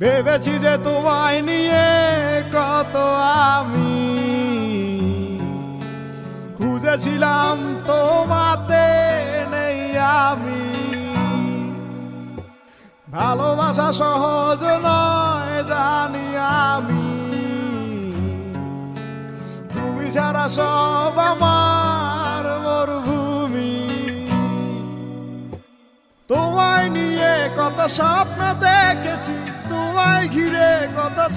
ভেবেছি যে তোমায় নিয়ে কত আমি খুঁজেছিলাম তোমাতে নেই আমি। ভালোবাসা সহজ নয় জানি আমি। তুমি ছাড়া সব আমার মরুভূমি। তোমায় নিয়ে কত স্বপ্ন দেখেছি তোমায় ঘিরে কত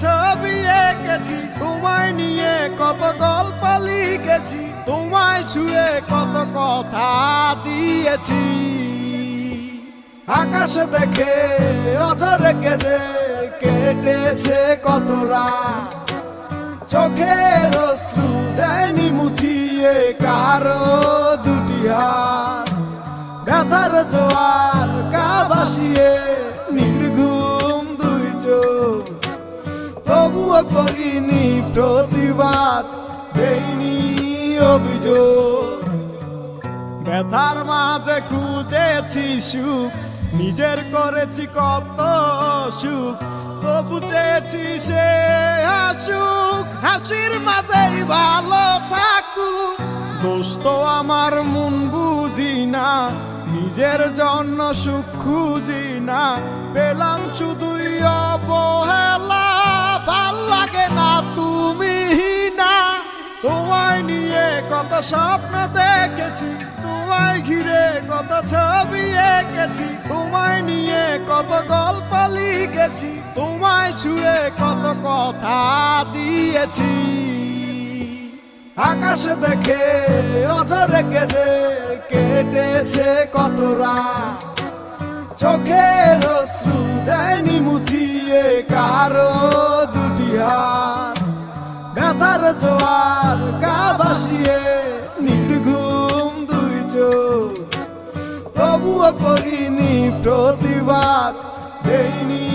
ছবি এঁকেছি, তোমায় নিয়ে কত গল্প লিখেছি, তোমায় ছুঁয়ে কত কথা দিয়েছি। আকাশ দেখে, অঝরে কেঁদে, কেটেছে কত রাত। চোখের অশ্রু দেয়নি মুছিয়ে, কারও দুটি হাত। ব্যথার জোয়ার করিনি প্রতিবাদ, দেইনি অভিযোগ। ব্যথার মাঝে খুঁজেছি সুখ, নিজের করেছি কত সুখ, তবু চেয়েছি সে হাসুক, হাসির মাঝেই ভালো থাকুক। দোষ তো আমার মন বুঝি না, নিজের জন্য সুখ খুঁজি না, পেলাম শুধুই অবহেলা। কত স্বপ্ন দেখেছি, তোমায় ঘিরে কত ছবি এঁকেছি, তোমায় নিয়ে কত গল্প লিখেছি, তোমায় ছুঁয়ে কত কথা দিয়েছি। আকাশ দেখে, অঝরে কেঁদে কেটেছে কত রাত। চোখের অশ্রু দেয়নি মুছিয়ে কারও দুটি হাত ব্যথার জোয়ার গা ভাসিয়ে নির্ঘুম দুই চোখ। তবুও করিনি প্রতিবাদ দেইনি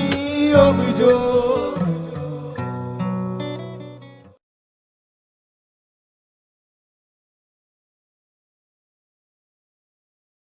অভিযোগ।